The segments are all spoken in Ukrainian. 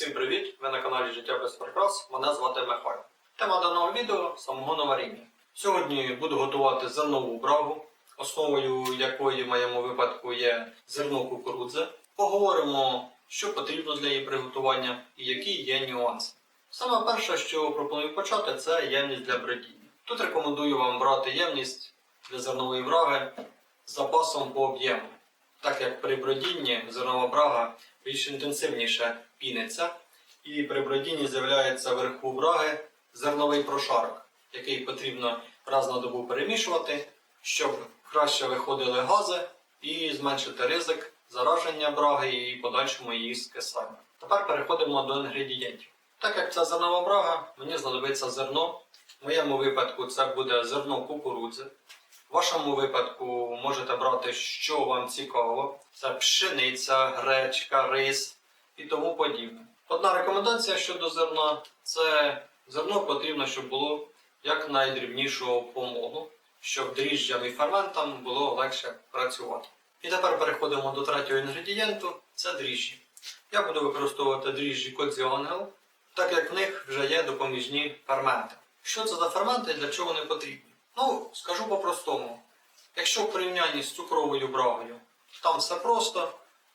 Всім привіт! Ви на каналі Життя без прикрас. Мене звати Михайло. Тема даного відео самогоноваріння. Сьогодні буду готувати зернову брагу, основою якої в моєму випадку є зерно кукурудзи. Поговоримо, що потрібно для її приготування і які є нюанси. Саме перше, що пропоную почати, це ємність для бродіння. Тут рекомендую вам брати ємність для зернової браги з запасом по об'єму, так як при бродінні зернова брага більш інтенсивніше піниться, і при бродінні з'являється вверху браги зерновий прошарок, який потрібно раз на добу перемішувати, щоб краще виходили гази і зменшити ризик зараження браги і подальшому її скисання. Тепер переходимо до інгредієнтів. Так як це зернова брага, мені знадобиться зерно. В моєму випадку це буде зерно кукурудзи. В вашому випадку можете брати, що вам цікаво. Це пшениця, гречка, рис і тому подібне. Одна рекомендація щодо зерна це зерно потрібно, щоб було як найдрібнішого помолу, щоб дріжджам і ферментам було легше працювати. І тепер переходимо до третього інгредієнту це дріжджі. Я буду використовувати дріжджі Кодзіангел, так як в них вже є допоміжні ферменти. Що це за ферменти і для чого вони потрібні? Ну, скажу по-простому. Якщо в порівнянні з цукровою брагою, там все просто,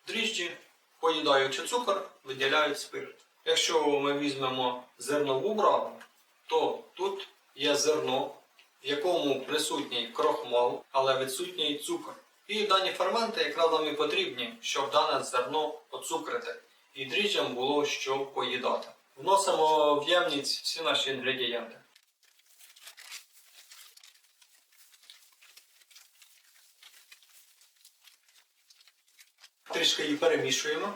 дріжджі, поїдаючи цукор, виділяють спирт. Якщо ми візьмемо зернову брагу, то тут є зерно, в якому присутній крохмал, але відсутній цукор. І дані ферменти якраз нам і потрібні, щоб дане зерно оцукрити, і дріжджам було що поїдати. Вносимо в ємність всі наші інгредієнти. Трішки її перемішуємо.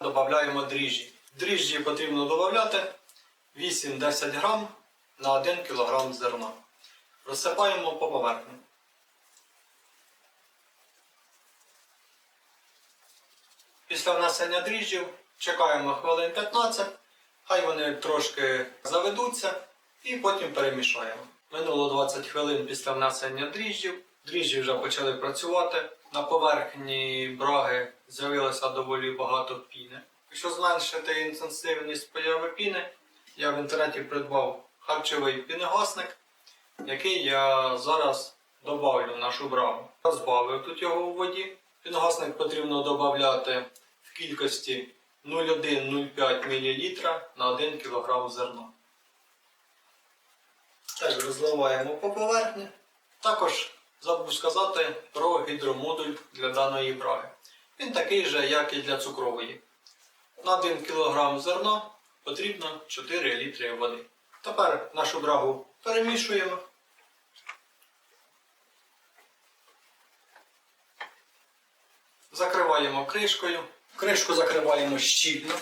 Додаємо дріжджі. Дріжджі потрібно додати 8-10 грам на 1 кг зерна. Розсипаємо по поверхні. Після внесення дріжджів чекаємо хвилин 15, хай вони трошки заведуться і потім перемішаємо. Минуло 20 хвилин після внесення дріжджів. Дріжджі вже почали працювати. На поверхні браги з'явилося доволі багато піни. Якщо зменшити інтенсивність появи піни, я в інтернеті придбав харчовий пінегасник, який я зараз добавлю в нашу брагу. Розбавив тут його у воді. Пінегасник потрібно додати в кількості 0,1-0,5 мл на 1 кг зерна. Так, розливаємо по поверхні. Також забув сказати про гідромодуль для даної браги. Він такий же, як і для цукрової. На 1 кг зерна потрібно 4 літри води. Тепер нашу брагу перемішуємо. Закриваємо кришкою. Кришку закриваємо щільно.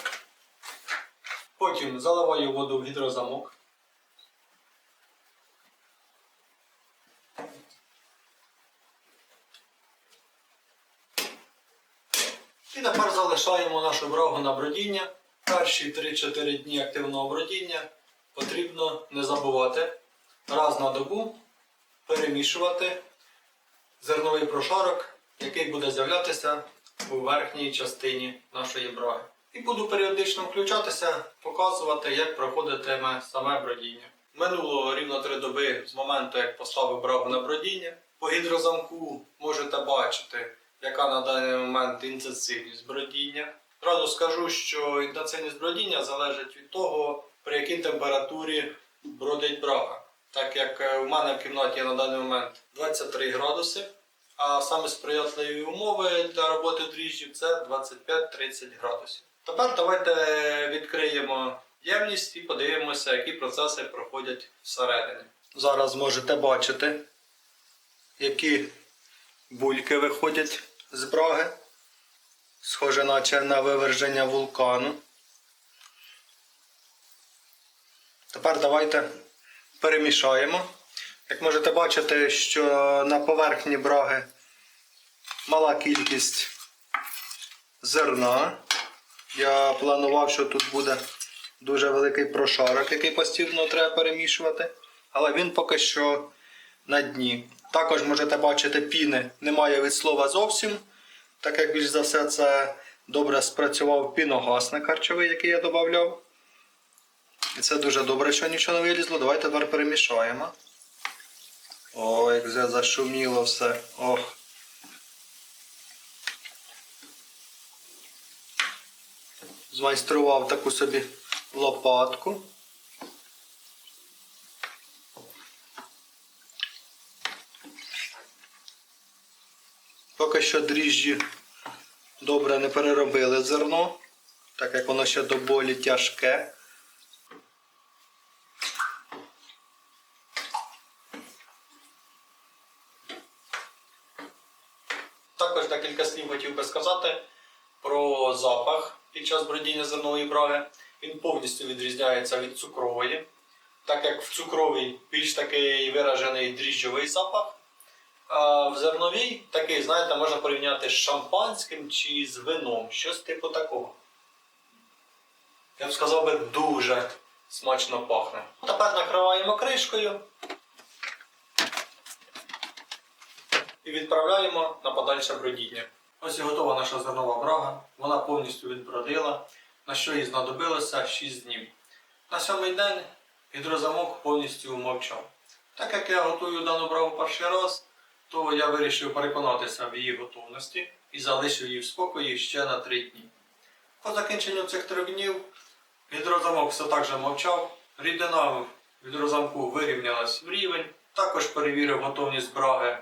Потім заливаю воду в гідрозамок. І тепер залишаємо нашу брагу на бродіння. Перші 3-4 дні активного бродіння потрібно не забувати раз на добу перемішувати зерновий прошарок, який буде з'являтися у верхній частині нашої браги. І буду періодично включатися, показувати, як проходитиме саме бродіння. Минуло рівно 3 доби з моменту, як поставив брагу на бродіння. По гідрозамку можете бачити, яка на даний момент інтенсивність бродіння. Одразу скажу, що інтенсивність бродіння залежить від того, при якій температурі бродить брага. Так як е, у мене в кімнаті на даний момент 23 градуси, а саме сприятливі умови для роботи дріжджів це 25-30 градусів. Тепер давайте відкриємо ємність і подивимося, які процеси проходять всередині. Зараз можете бачити, які бульки виходять з браги. Схоже, наче на виверження вулкану. Тепер давайте перемішаємо. Як можете бачити, що на поверхні браги мала кількість зерна. Я планував, що тут буде дуже великий прошарок, який постійно треба перемішувати. Але він поки що на дні. Також можете бачити, піни немає від слова зовсім. Так як більш за все це добре спрацював піногасник харчовий, який я додавав. І це дуже добре, що нічого не вилізло. Давайте тепер перемішаємо. О, як вже зашуміло все. Ох. Змайстрував таку собі лопатку. Поки що дріжджі добре не переробили зерно, так як воно ще доволі тяжке. Також декілька слів хотів би сказати про запах під час бродіння зернової браги. Він повністю відрізняється від цукрової, так як в цукровій більш такий виражений дріжджовий запах. В зерновій такий, знаєте, можна порівняти з шампанським чи з вином, щось типу такого. Я б сказав би дуже смачно пахне. Тепер накриваємо кришкою і відправляємо на подальше бродіння. Ось і готова наша зернова брага. Вона повністю відбродила, на що їй знадобилося 6 днів. На сьомий день гідрозамок повністю мовчав. Так як я готую дану брагу перший раз, то я вирішив переконатися в її готовності і залишив її в спокої ще на 3 дні. По закінченню цих трьох днів гідрозамок все так же мовчав, рідина гідрозамку вирівнялась в рівень, також перевірив готовність браги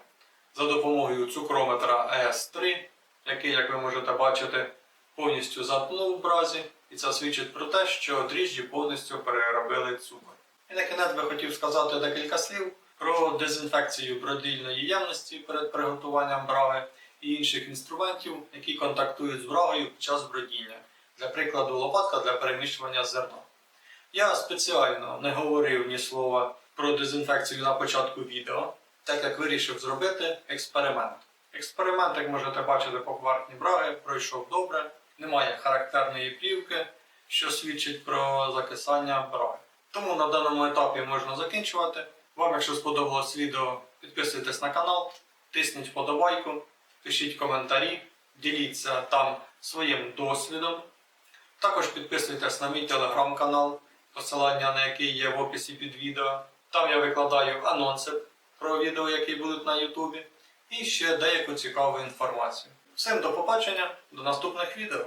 за допомогою цукрометра ES3, який, як ви можете бачити, повністю заткнув в бразі, і це свідчить про те, що дріжджі повністю переробили цукор. І на кінець би хотів сказати декілька слів про дезінфекцію бродильної ємності перед приготуванням браги і інших інструментів, які контактують з брагою під час бродіння. Для прикладу, лопатка для перемішування зерна. Я спеціально не говорив ні слова про дезінфекцію на початку відео, так як вирішив зробити експеримент. Експеримент, як можете бачити по поверхні браги, пройшов добре, немає характерної плівки, що свідчить про закисання браги. Тому на даному етапі можна закінчувати. Вам, якщо сподобалось відео, підписуйтесь на канал, тисніть вподобайку, пишіть коментарі, діліться там своїм досвідом. Також підписуйтесь на мій телеграм-канал, посилання на який є в описі під відео. Там я викладаю анонси про відео, які будуть на Ютубі, і ще деяку цікаву інформацію. Всім до побачення, до наступних відео!